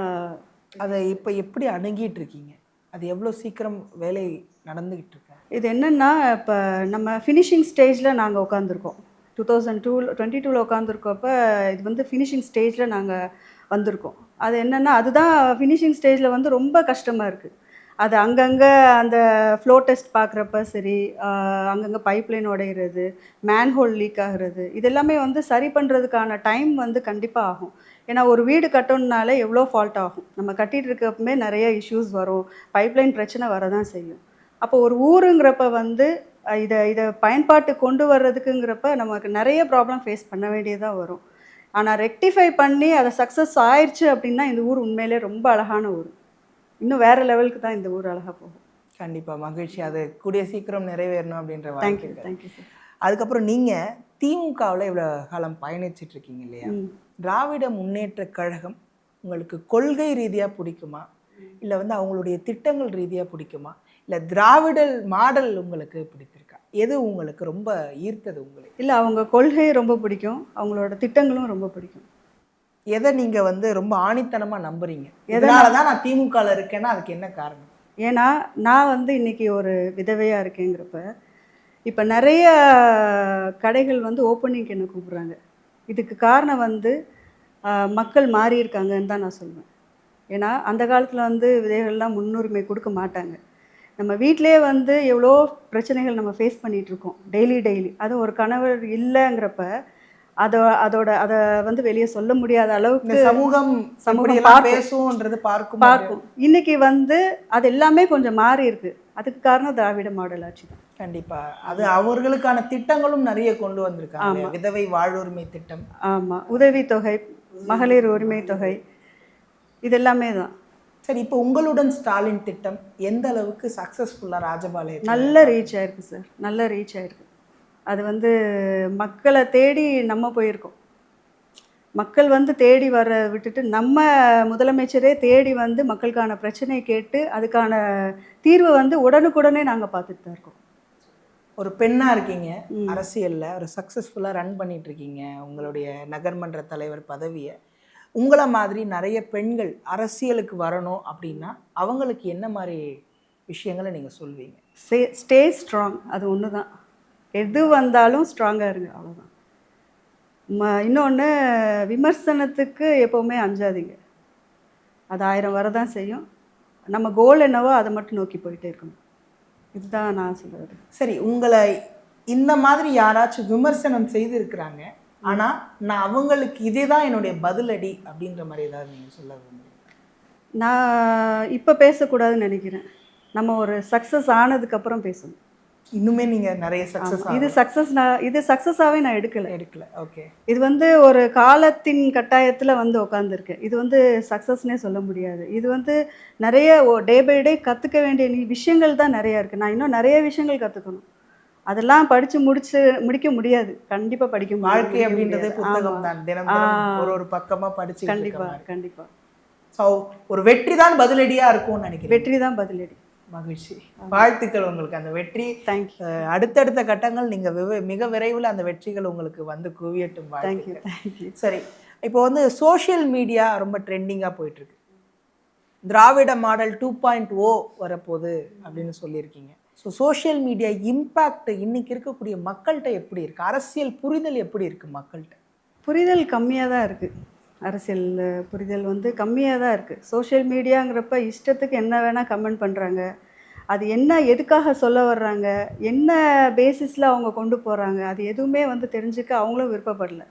[SPEAKER 1] அதை இப்போ எப்படி அணுகிட்டு இருக்கீங்க? அது எவ்வளோ சீக்கிரம் வேலை நடந்துக்கிட்டு இருக்கு
[SPEAKER 2] இது என்னென்னா இப்போ நம்ம ஃபினிஷிங் ஸ்டேஜில் நாங்கள் உட்காந்துருக்கோம் டூ தௌசண்ட் டூ டுவெண்ட்டி டூவில் உட்காந்துருக்கப்ப இது வந்து ஃபினிஷிங் ஸ்டேஜில் நாங்கள் வந்திருக்கோம். அது என்னென்னா அதுதான் ஃபினிஷிங் ஸ்டேஜில் வந்து ரொம்ப கஷ்டமாக இருக்குது அது அங்கங்கே அந்த ஃப்ளோ டெஸ்ட் பார்க்குறப்ப சரி அங்கங்கே பைப்லைன் உடையிறது மேன்ஹோல் லீக் ஆகிறது இதெல்லாமே வந்து சரி பண்ணுறதுக்கான டைம் வந்து கண்டிப்பாக ஆகும். ஏன்னா ஒரு வீடு கட்டணுனாலே எவ்வளோ ஃபால்ட் ஆகும். நம்ம கட்டிகிட்டு இருக்கப்பமே நிறைய இஷ்யூஸ் வரும். பைப்லைன் பிரச்சனை வரதான் செய்யும். அப்போ ஒரு ஊருங்கிறப்ப வந்து இதை இதை பயன்பாட்டு கொண்டு வர்றதுக்குங்கிறப்ப நமக்கு நிறைய ப்ராப்ளம் ஃபேஸ் பண்ண வேண்டியதாக வரும். ஆனால் ரெக்டிஃபை பண்ணி அதை சக்ஸஸ் ஆயிடுச்சு அப்படின்னா இந்த ஊர் உண்மையிலே ரொம்ப அழகான ஊர். இன்னும் வேற லெவலுக்கு தான் இந்த ஊர் அழகாக போகும்.
[SPEAKER 1] கண்டிப்பாக மகிழ்ச்சி. அது கூடிய சீக்கிரம் நிறைவேறணும் அப்படின்ற
[SPEAKER 2] தேங்க்யூ தேங்க்யூ சார்
[SPEAKER 1] அதுக்கப்புறம் நீங்கள் திமுகவில் இவ்வளோ காலம் பயணிச்சிட்டு இருக்கீங்க இல்லையா திராவிட முன்னேற்ற கழகம் உங்களுக்கு கொள்கை ரீதியாக பிடிக்குமா? இல்லை வந்து அவங்களுடைய திட்டங்கள் ரீதியாக பிடிக்குமா? இல்லை திராவிடல் மாடல் உங்களுக்கு பிடித்திருக்கா? எது உங்களுக்கு ரொம்ப ஈர்த்தது உங்களை?
[SPEAKER 2] இல்லை அவங்க கொள்கை ரொம்ப பிடிக்கும். அவங்களோட திட்டங்களும் ரொம்ப பிடிக்கும்.
[SPEAKER 1] எதை நீங்க வந்து ரொம்ப ஆணித்தனமா நம்புறீங்க? இதனால தான் நான் திமுகல இருக்கேன்னா அதுக்கு என்ன காரணம்?
[SPEAKER 2] ஏன்னா நான் வந்து இன்னைக்கு ஒரு விதவையாக இருக்கேங்கிறப்ப இப்போ நிறைய கடைகள் வந்து ஓப்பனிங்க்கு என்ன கூப்பிட்றாங்க. இதுக்கு காரணம் வந்து மக்கள் மாறி இருக்காங்கன்னு தான் நான் சொல்லுவேன் ஏன்னா அந்த காலத்தில் வந்து விதைகள்லாம் முன்னுரிமை கொடுக்க மாட்டாங்க. நம்ம வீட்டிலேயே வந்து எவ்வளோ பிரச்சனைகள் நம்ம ஃபேஸ் பண்ணிகிட்டு இருக்கோம். டெய்லி டெய்லி அது ஒரு கணவர் இல்லைங்கிறப்ப அதோ அதோட அதை வந்து வெளியே சொல்ல முடியாத அளவுக்கு
[SPEAKER 1] சமூகம்
[SPEAKER 2] சமூகம்.
[SPEAKER 1] பேசும்ன்றது பார்க்கும்
[SPEAKER 2] பார்க்கும். இன்னைக்கு வந்து அது எல்லாமே கொஞ்சம் மாறி இருக்கு. அதுக்கு காரணம் திராவிட மாடல் ஆட்சி தான்.
[SPEAKER 1] கண்டிப்பா. அது அவர்களுக்கான திட்டங்களும் நிறைய கொண்டு வந்திருக்காங்க.
[SPEAKER 2] ஆமா.
[SPEAKER 1] விதவை வாழ்வுரிமை திட்டம்.
[SPEAKER 2] ஆமாம் உதவித்தொகை மகளிர் உரிமை தொகை இது எல்லாமே தான்.
[SPEAKER 1] சரி இப்போ உங்களுடன் ஸ்டாலின் திட்டம் எந்த அளவுக்கு சக்சஸ்ஃபுல்லா ராஜபாளையம்
[SPEAKER 2] நல்ல ரீச் ஆயிருக்கு சார் நல்ல ரீச் ஆயிருக்கு. அது வந்து மக்களை தேடி நம்ம போயிருக்கோம். மக்கள் வந்து தேடி வர விட்டுட்டு நம்ம முதலமைச்சரே தேடி வந்து மக்களுக்கான பிரச்சனையை கேட்டு அதுக்கான தீர்வு வந்து உடனுக்குடனே நாங்கள் பார்த்துட்டு தான் இருக்கோம்.
[SPEAKER 1] ஒரு பெண்ணா இருக்கீங்க. அரசியல்ல ஒரு சக்சஸ்ஃபுல்லா ரன் பண்ணிட்டு இருக்கீங்க உங்களுடைய நகர்மன்ற தலைவர் பதவியை. உங்களை மாதிரி நிறைய பெண்கள் அரசியலுக்கு வரணும் அப்படின்னா அவங்களுக்கு என்ன மாதிரி விஷயங்களை நீங்க சொல்வீங்க?
[SPEAKER 2] ஸ்டே ஸ்டே ஸ்ட்ராங் அது ஒன்று தான் எது வந்தாலும் ஸ்ட்ராங்காக இருங்க அவ்வளோதான் ம இன்னொன்று விமர்சனத்துக்கு எப்போவுமே அஞ்சாதீங்க. அது ஆயிரம் வரதான் செய்யும். நம்ம கோல் என்னவோ அதை மட்டும் நோக்கி போயிட்டே இருக்கணும். இதுதான் நான் சொல்கிறது
[SPEAKER 1] சரி உங்களை இந்த மாதிரி யாராச்சும் விமர்சனம் செய்து இருக்கிறாங்க ஆனா நான் அவங்களுக்கு இதே தான் என்னுடைய பதிலடி அப்படின்ற மாதிரி ஏதாவது நீங்க சொல்ல
[SPEAKER 2] நான் இப்போ பேசக்கூடாதுன்னு நினைக்கிறேன். நம்ம ஒரு சக்ஸஸ் ஆனதுக்கப்புறம் பேசணும்.
[SPEAKER 1] இன்னுமே நீங்க நிறைய சக்சஸ்.
[SPEAKER 2] இது சக்ஸஸ் நான் இது சக்ஸஸாகவே நான் எடுக்கலை.
[SPEAKER 1] எடுக்கல. ஓகே
[SPEAKER 2] இது வந்து ஒரு காலத்தின் கட்டாயத்தில் வந்து உட்காந்துருக்கு இது வந்து சக்ஸஸ்னே சொல்ல முடியாது. இது வந்து நிறைய டே பை டே கற்றுக்க வேண்டிய விஷயங்கள் தான் நிறைய இருக்குது நான் இன்னும் நிறைய விஷயங்கள் கற்றுக்கணும் அதெல்லாம் படித்து முடிச்சு முடிக்க முடியாது. கண்டிப்பாக படிக்க
[SPEAKER 1] வாழ்க்கை அப்படின்றதே. புத்தகம். தான். தினம். ஒரு ஒரு பக்கமா படிச்சு
[SPEAKER 2] கண்டிப்பாக கண்டிப்பாக
[SPEAKER 1] ஸோ ஒரு வெற்றி தான் பதிலடியா இருக்கும்னு நினைக்கிறேன்
[SPEAKER 2] வெற்றி தான் பதிலடி.
[SPEAKER 1] மகிழ்ச்சி. வாழ்த்துக்கள் உங்களுக்கு. அந்த வெற்றி
[SPEAKER 2] தேங்க்யூ
[SPEAKER 1] அடுத்தடுத்த கட்டங்கள் நீங்க விவ- மிக விரைவில் அந்த வெற்றிகள் உங்களுக்கு வந்து குவியட்டும்
[SPEAKER 2] தேங்க்யூ
[SPEAKER 1] சரி இப்போ வந்து சோஷியல் மீடியா ரொம்ப ட்ரெண்டிங்காக போயிட்டு இருக்கு Dravida model two point O வரப்போகுது அப்படின்னு சொல்லியிருக்கீங்க. ஸோ சோஷியல் மீடியா இம்பேக்ட் இன்னைக்கு இருக்கக்கூடிய மக்கள்கிட்ட எப்படி இருக்கு? அரசியல் புரிதல் எப்படி இருக்கு மக்கள்கிட்ட?
[SPEAKER 2] புரிதல் கம்மியாக தான் இருக்குது அரசியல் புரிதல் வந்து கம்மியாக தான் இருக்குது. சோஷியல் மீடியாங்கிறப்ப இஷ்டத்துக்கு என்ன வேணால் கமெண்ட் பண்ணுறாங்க. அது என்ன எதுக்காக சொல்ல வர்றாங்க என்ன பேசிஸில் அவங்க கொண்டு போகிறாங்க அது எதுவுமே வந்து தெரிஞ்சுக்க அவங்களும் விருப்பப்படல.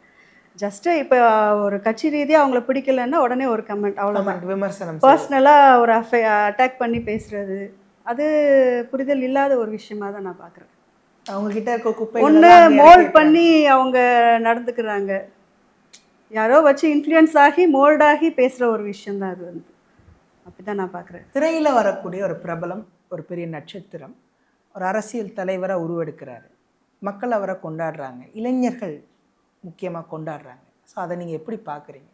[SPEAKER 2] ஜஸ்ட்டு இப்போ ஒரு கட்சி ரீதியாக அவங்கள பிடிக்கலன்னா உடனே ஒரு கமெண்ட் அவ்வளோதான்
[SPEAKER 1] விமர்சனம்.
[SPEAKER 2] பர்சனலாக ஒரு அஃபை அட்டாக் பண்ணி பேசுறது அது புரிதல் இல்லாத ஒரு விஷயமா தான் நான் பார்க்குறேன்
[SPEAKER 1] அவங்க கிட்ட இருக்க குப்பை
[SPEAKER 2] ஒன்று மோல்ட் பண்ணி அவங்க நடந்துக்கிறாங்க. யாரோ வச்சு இன்ஃப்ளூயன்ஸ் ஆகி மோல்ட் ஆகி பேசுகிற ஒரு விஷயம் தான் அது வந்து. அப்படி தான் நான் பார்க்குறேன்.
[SPEAKER 1] திரையில வரக்கூடிய ஒரு பிரபலம் ஒரு பெரிய நட்சத்திரம் ஒரு அரசியல் தலைவரை உருவெடுக்கிறாரு. மக்கள் அவரை கொண்டாடுறாங்க. இளைஞர்கள் முக்கியமா கொண்டாடுறாங்க. ஸோ அதை நீங்க எப்படி பார்க்குறீங்க?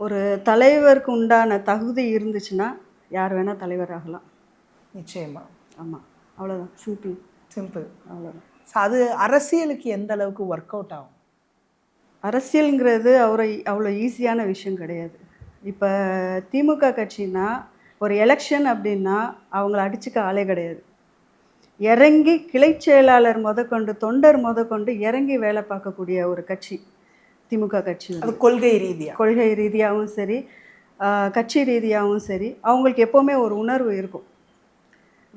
[SPEAKER 2] ஒரு தலைவருக்கு உண்டான தகுதி இருந்துச்சுன்னா யார் வேணால் தலைவர் ஆகலாம்.
[SPEAKER 1] நிச்சயமா.
[SPEAKER 2] ஆமாம் அவ்வளோதான் சிம்பிள்
[SPEAKER 1] சிம்பிள்
[SPEAKER 2] அவ்வளோதான்
[SPEAKER 1] ஸோ அது அரசியலுக்கு எந்த அளவுக்கு ஒர்க் அவுட் ஆகும்?
[SPEAKER 2] அரசியலுங்கிறது அவரை அவ்வளோ ஈஸியான விஷயம் கிடையாது. இப்போ திமுக கட்சினா ஒரு எலெக்ஷன் அப்படின்னா அவங்கள அடிச்சுக்க ஆளே கிடையாது. இறங்கி கிளை செயலாளர் முதற்கொண்டு தொண்டர் முதற்கொண்டு இறங்கி வேலை பார்க்கக்கூடிய ஒரு கட்சி திமுக கட்சி.
[SPEAKER 1] அது கொள்கை ரீதியா?
[SPEAKER 2] கொள்கை ரீதியாகவும் சரி கட்சி ரீதியாகவும் சரி அவங்களுக்கு எப்போவுமே ஒரு உணர்வு இருக்கும்.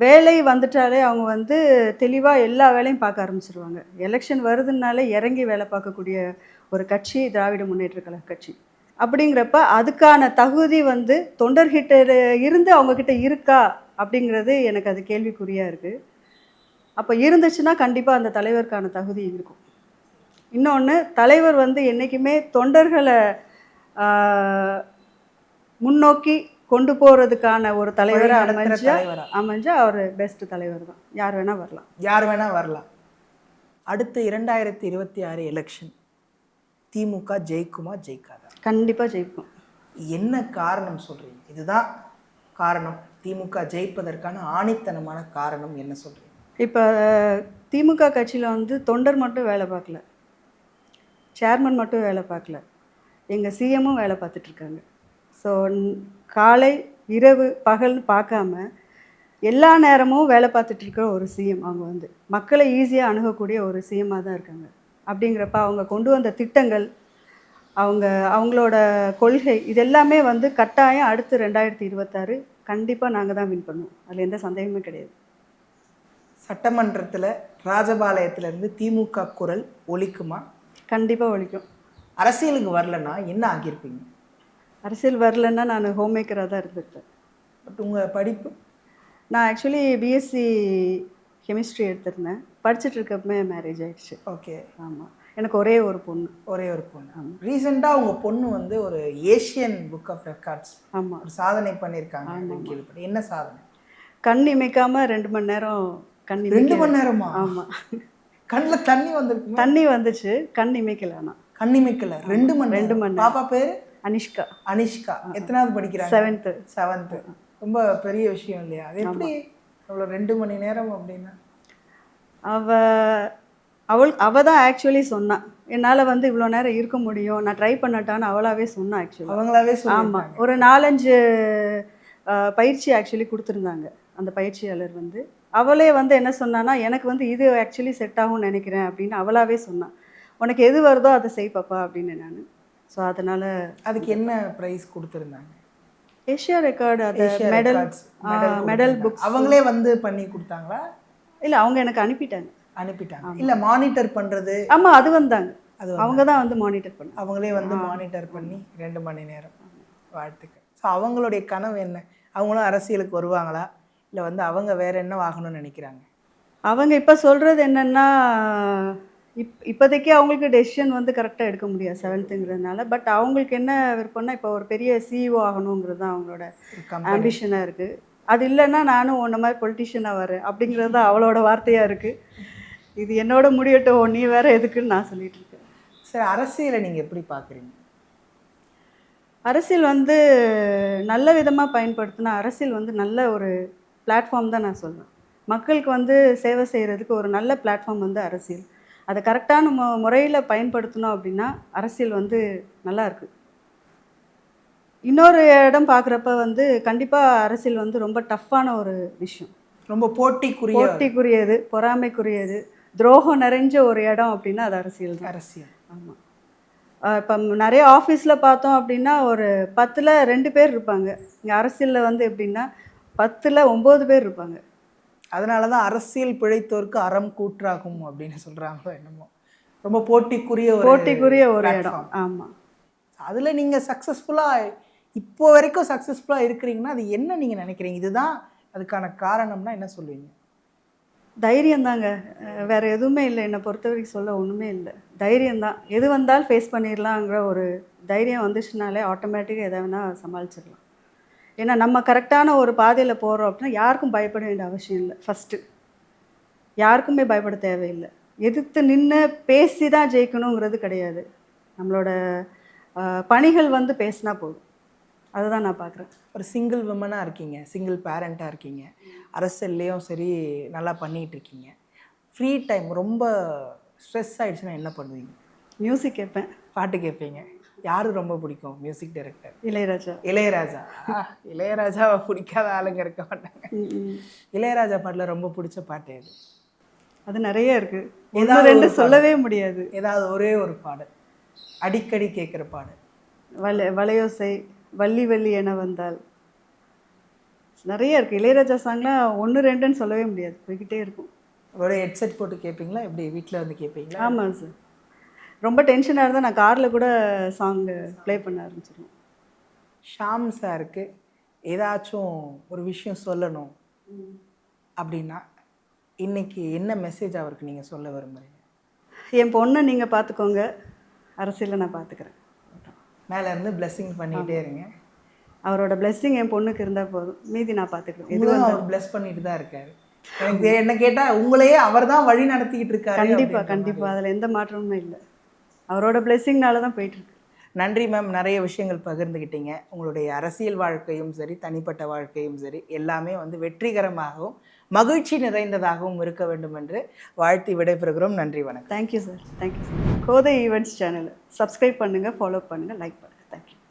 [SPEAKER 2] வேலை வந்துட்டாலே அவங்க வந்து தெளிவாக எல்லா வேலையும் பார்க்க ஆரம்பிச்சிருவாங்க. எலெக்ஷன் வருதுனாலே இறங்கி வேலை பார்க்கக்கூடிய ஒரு கட்சி திராவிட முன்னேற்ற கழக கட்சி. அப்படிங்கிறப்ப அதுக்கான தகுதி வந்து தொண்டர்கிட்ட இருந்து அவங்கக்கிட்ட இருக்கா? அப்படிங்கிறது எனக்கு அது கேள்விக்குறியாக இருக்குது அப்போ இருந்துச்சுன்னா கண்டிப்பாக அந்த தலைவருக்கான தகுதி இருக்கும். இன்னொன்று தலைவர் வந்து என்றைக்குமே தொண்டர்களை முன்னோக்கி கொண்டு போகிறதுக்கான ஒரு தலைவராக அமைஞ்சா
[SPEAKER 1] தலைவரா.
[SPEAKER 2] அமைஞ்சா அவர் பெஸ்ட் தலைவர் தான். யார் வேணால் வரலாம்.
[SPEAKER 1] யார் வேணா வரலாம். அடுத்து இரண்டாயிரத்தி இருபத்தி ஆறு எலெக்ஷன் திமுக ஜெயிக்குமா ஜெயிக்காதா?
[SPEAKER 2] கண்டிப்பாக ஜெயிப்போம்
[SPEAKER 1] என்ன காரணம் சொல்றீங்க? இதுதான் காரணம். திமுக ஜெயிப்பதற்கான ஆணித்தனமான காரணம் என்ன சொல்றீங்க?
[SPEAKER 2] இப்போ திமுக கட்சியில் வந்து தொண்டர் மட்டும் வேலை பார்க்கல. சேர்மன் மட்டும் வேலை பார்க்கல. எங்கள் சிஎம்மும் வேலை பார்த்துட்ருக்காங்க ஸோ காலை இரவு பகல்னு பார்க்காம எல்லா நேரமும் வேலை பார்த்துட்டு இருக்கிற ஒரு சிஎம் அவங்க வந்து. மக்களை ஈஸியாக அணுகக்கூடிய ஒரு சிஎம்மாக தான் இருக்காங்க. அப்படிங்கிறப்ப அவங்க கொண்டு வந்த திட்டங்கள் அவங்க அவங்களோட கொள்கை இது எல்லாமே வந்து கட்டாயம் அடுத்து ரெண்டாயிரத்தி இருபத்தாறு கண்டிப்பாக நாங்கள் தான் வின் பண்ணுவோம். அதில் எந்த சந்தேகமே கிடையாது.
[SPEAKER 1] சட்டமன்றத்தில் ராஜபாளையத்திலேருந்து திமுக குரல் ஒலிக்குமா?
[SPEAKER 2] கண்டிப்பாக ஒழிக்கும்
[SPEAKER 1] அரசியலுக்கு வரலன்னா என்ன ஆகியிருப்பீங்க
[SPEAKER 2] அரசியல் வரலன்னா நான் ஹோம் மேக்கராக தான் இருந்திருப்பேன்
[SPEAKER 1] பட் உங்கள் படிப்பு?
[SPEAKER 2] நான் ஆக்சுவலி பிஎஸ்சி கெமிஸ்ட்ரி எடுத்திருந்தேன். படிச்சுட்டு இருக்கப்பமே மேரேஜ் ஆயிடுச்சு.
[SPEAKER 1] ஓகே
[SPEAKER 2] ஆமாம் எனக்கு ஒரே ஒரு பொண்ணு.
[SPEAKER 1] ஒரே ஒரு பொண்ணு. ரீசெண்டாக உங்கள் பொண்ணு வந்து ஒரு ஏஷியன் புக் ஆஃப் ரெக்கார்ட்ஸ்
[SPEAKER 2] ஆமாம்
[SPEAKER 1] ஒரு சாதனை பண்ணியிருக்காங்க அப்படின்னு கேள்விப்பட்டேன். என்ன சாதனை?
[SPEAKER 2] கண் இமைக்காம ரெண்டு மணி நேரம் கண்
[SPEAKER 1] ரெண்டு
[SPEAKER 2] இமைக்கல
[SPEAKER 1] மணி நேரமா?
[SPEAKER 2] ஆமாம்
[SPEAKER 1] கண்ணில் தண்ணி வந்திருக்குமே?
[SPEAKER 2] தண்ணி வந்துச்சு. கண் இமைக்கல ஆனால்
[SPEAKER 1] கண்ணிமைக்கல ரெண்டு மணி
[SPEAKER 2] ரெண்டு. மணி.
[SPEAKER 1] பாப்பா பேரு?
[SPEAKER 2] அனிஷ்கா.
[SPEAKER 1] அனிஷ்கா. எத்தனாவது படிக்கிறாங்க?
[SPEAKER 2] செவன்த்து
[SPEAKER 1] செவன்த்து ரொம்ப பெரிய விஷயம் இல்லையா? அது எப்படி அவ்வளோ ரெண்டு மணி நேரம் அப்படின்னா?
[SPEAKER 2] அவ அவள் அவ தான் ஆக்சுவலி சொன்னா. என்னால் வந்து இவ்வளோ நேரம் இருக்க முடியும். நான் ட்ரை பண்ணட்டான்னு அவளாவே சொன்னா ஆக்சுவலி
[SPEAKER 1] அவங்களாவே
[SPEAKER 2] ஆமாம் ஒரு நாலஞ்சு பயிற்சி ஆக்சுவலி கொடுத்துருந்தாங்க. அந்த பயிற்சியாளர் வந்து. அவளே வந்து என்ன சொன்னான்னா எனக்கு வந்து இது ஆக்சுவலி செட் ஆகும்னு நினைக்கிறேன் அப்படின்னு அவளாவே சொன்னான் உனக்கு எது வருதோ அதை செய் பாப்பா அப்படின்னு நான். ஸோ அதனால
[SPEAKER 1] அதுக்கு என்ன ப்ரைஸ் கொடுத்துருந்தாங்க?
[SPEAKER 2] ஏஷியா ரெக்கார்டு அது மெடல் மெடல். புக்ஸ்
[SPEAKER 1] அவங்களே வந்து பண்ணி கொடுத்தாங்களா?
[SPEAKER 2] இல்லை அவங்க எனக்கு அனுப்பிட்டாங்க.
[SPEAKER 1] அனுப்பிட்டாங்க. இல்ல மானிட்டர் பண்றது.
[SPEAKER 2] ஆமாம் அது வந்தாங்க.
[SPEAKER 1] அது
[SPEAKER 2] அவங்க தான் வந்து மானிட்டர் பண்ணாங்க.
[SPEAKER 1] அவங்களே வந்து மானிட்டர் பண்ணி ரெண்டு மணி நேரம். வாழ்த்துக்கள். ஸோ அவங்களுடைய கனவு என்ன? அவங்களும் அரசியலுக்கு வருவாங்களா? இல்லை வந்து அவங்க வேற என்ன ஆகணும்னு நினைக்கிறாங்க?
[SPEAKER 2] அவங்க இப்போ சொல்கிறது என்னென்னா இப் இப்போதைக்கு அவங்களுக்கு டெசிஷன் வந்து கரெக்டாக எடுக்க முடியாது செவன்த்துங்கிறதுனால பட் அவங்களுக்கு என்ன விருப்பம்னா இப்போ ஒரு பெரிய சிஇஓ ஆகணுங்கிறது தான் அவங்களோட. ஆம்பிஷனாக இருக்குது அது இல்லைன்னா நானும் உன்ன மாதிரி பொலிட்டிஷியனாக வரேன். அப்படிங்கிறது தான் அவளோட வார்த்தையாக இருக்குது இது என்னோட முடியட்டும் நீ வேற எதுக்குன்னு நான் சொல்லிட்டு இருக்கேன்.
[SPEAKER 1] சரி அரசியலை நீங்க எப்படி பாக்குறீங்க
[SPEAKER 2] அரசியல் வந்து நல்ல விதமாக பயன்படுத்தினா அரசியல் வந்து நல்ல ஒரு பிளாட்ஃபார்ம் தான் நான் சொல்லுவேன் மக்களுக்கு வந்து சேவை செய்கிறதுக்கு ஒரு நல்ல பிளாட்ஃபார்ம் வந்து அரசியல். அதை கரெக்டான மு முறையில் பயன்படுத்தணும் அப்படின்னா அரசியல் வந்து நல்லா இருக்கு. இன்னொரு இடம் பார்க்குறப்ப வந்து கண்டிப்பாக அரசியல் வந்து ரொம்ப டஃப்பான ஒரு விஷயம்.
[SPEAKER 1] ரொம்ப போட்டிக்குரிய
[SPEAKER 2] போட்டிக்குரியது பொறாமைக்குரியது துரோகம் நிறைஞ்ச ஒரு இடம் அப்படின்னா அது அரசியல் தான்.
[SPEAKER 1] அரசியல்.
[SPEAKER 2] ஆமாம் இப்போ நிறைய ஆஃபீஸில் பார்த்தோம் அப்படின்னா ஒரு பத்தில் ரெண்டு பேர் இருப்பாங்க. இங்கே அரசியலில் வந்து எப்படின்னா பத்தில் ஒம்பது பேர் இருப்பாங்க.
[SPEAKER 1] அதனால தான் அரசியல் பிழைத்தோருக்கு அறம் கூற்றாகும் அப்படின்னு சொல்றாங்களோ என்னமோ. ரொம்ப போட்டிக்குரிய ஒரு
[SPEAKER 2] போட்டிக்குரிய ஒரு. இடம். ஆமாம்
[SPEAKER 1] அதுல நீங்க சக்ஸஸ்ஃபுல்லா இப்போ வரைக்கும் சக்ஸஸ்ஃபுல்லாக இருக்கிறீங்கன்னா அது என்ன நீங்கள் நினைக்கிறீங்க? இதுதான் அதுக்கான காரணம்னா என்ன சொல்லுவீங்க?
[SPEAKER 2] தைரியம் தாங்க எதுவுமே இல்லை. என்னை பொறுத்த வரைக்கும் சொல்ல ஒன்றுமே இல்லை. தைரியம் தான் எது வந்தாலும் ஃபேஸ் பண்ணிடலாங்கிற ஒரு தைரியம் வந்துச்சுனாலே ஆட்டோமேட்டிக்காக எதை வேணால் சமாளிச்சிடலாம். ஏன்னா நம்ம கரெக்டான ஒரு பாதையில் போகிறோம் அப்படின்னா யாருக்கும் பயப்பட வேண்டிய அவசியம் இல்லை. ஃபஸ்ட்டு யாருக்குமே பயப்பட தேவையில்லை. எதிர்த்து நின்று பேசி தான் ஜெயிக்கணுங்கிறது கிடையாது. நம்மளோட பணிகள் வந்து பேசினா போதும். அதுதான் நான் பார்க்குறேன்.
[SPEAKER 1] ஒரு சிங்கிள் விமனாக இருக்கீங்க சிங்கிள் பேரண்ட்டாக இருக்கீங்க அரசியல்லையும் சரி நல்லா பண்ணிகிட்டு இருக்கீங்க. ஃப்ரீ டைம் ரொம்ப ஸ்ட்ரெஸ் ஆயிடுச்சுன்னா என்ன பண்ணுவீங்க?
[SPEAKER 2] மியூசிக் கேட்பேன்.
[SPEAKER 1] பாட்டு கேட்பீங்க. யாரு ரொம்ப பிடிக்கும் மியூசிக் டைரக்டர்
[SPEAKER 2] இளையராஜா.
[SPEAKER 1] இளையராஜா. இளையராஜாவை பிடிக்காத ஆளுங்க இருக்க மாட்டாங்க. இளையராஜா பாட்டில் ரொம்ப பிடிச்ச பாட்டு எது?
[SPEAKER 2] அது நிறைய இருக்கு.
[SPEAKER 1] ஏதாவது
[SPEAKER 2] ரெண்டு சொல்லவே முடியாது.
[SPEAKER 1] ஏதாவது ஒரே ஒரு பாடல். அடிக்கடி கேட்குற பாடல்.
[SPEAKER 2] வல வளையோசை வள்ளி வள்ளி என வந்தால். நிறைய இருக்கு. இளையராஜா சாங்லாம் ஒன்று ரெண்டுன்னு சொல்லவே முடியாது. போய்கிட்டே இருக்கும்.
[SPEAKER 1] ஒரு ஹெட்செட் போட்டு கேட்பீங்களா எப்படி? வீட்டில் வந்து கேட்பீங்களா
[SPEAKER 2] ஆமாம் சார் ரொம்ப டென்ஷனாக இருந்தால் நான் காரில் கூட சாங் ப்ளே பண்ண ஆரம்பிச்சிருவேன்.
[SPEAKER 1] ஷாம் சாருக்கு ஏதாச்சும் ஒரு விஷயம் சொல்லணும் அப்படின்னா இன்னைக்கு என்ன மெசேஜ் அவருக்கு நீங்கள் சொல்ல விரும்புறீங்க?
[SPEAKER 2] என் பொண்ணை நீங்கள் பார்த்துக்கோங்க அரசியலில் நான் பார்த்துக்கிறேன்
[SPEAKER 1] மேலே இருந்து blessing பண்ணிகிட்டே இருங்க.
[SPEAKER 2] அவரோட blessing என் பொண்ணுக்கு இருந்தால் போதும். மீதி நான் பார்த்துக்கிறேன்
[SPEAKER 1] இதுவும் அவர் bless பண்ணிட்டு தான் இருக்காரு. எனக்கு என்ன கேட்டால் உங்களையே அவர் தான் வழி நடத்திக்கிட்டு இருக்காரு
[SPEAKER 2] கண்டிப்பாக கண்டிப்பாக அதில் எந்த மாற்றமுமே இல்லை. அவரோட பிளெஸ்ஸிங்னால தான் போயிட்டுருக்கு.
[SPEAKER 1] நன்றி மேம் நிறைய விஷயங்கள் பகிர்ந்துக்கிட்டீங்க உங்களுடைய அரசியல் வாழ்க்கையும் சரி தனிப்பட்ட வாழ்க்கையும் சரி எல்லாமே வந்து வெற்றிகரமாகவும் மகிழ்ச்சி நிறைந்ததாகவும் இருக்க வேண்டும் என்று வாழ்த்தி விடைபெறுகிறோம். நன்றி வணக்கம்.
[SPEAKER 2] Thank you sir thank you sir Kothai events channel subscribe பண்ணுங்கள் ஃபாலோ பண்ணுங்கள் லைக் பண்ணுங்கள்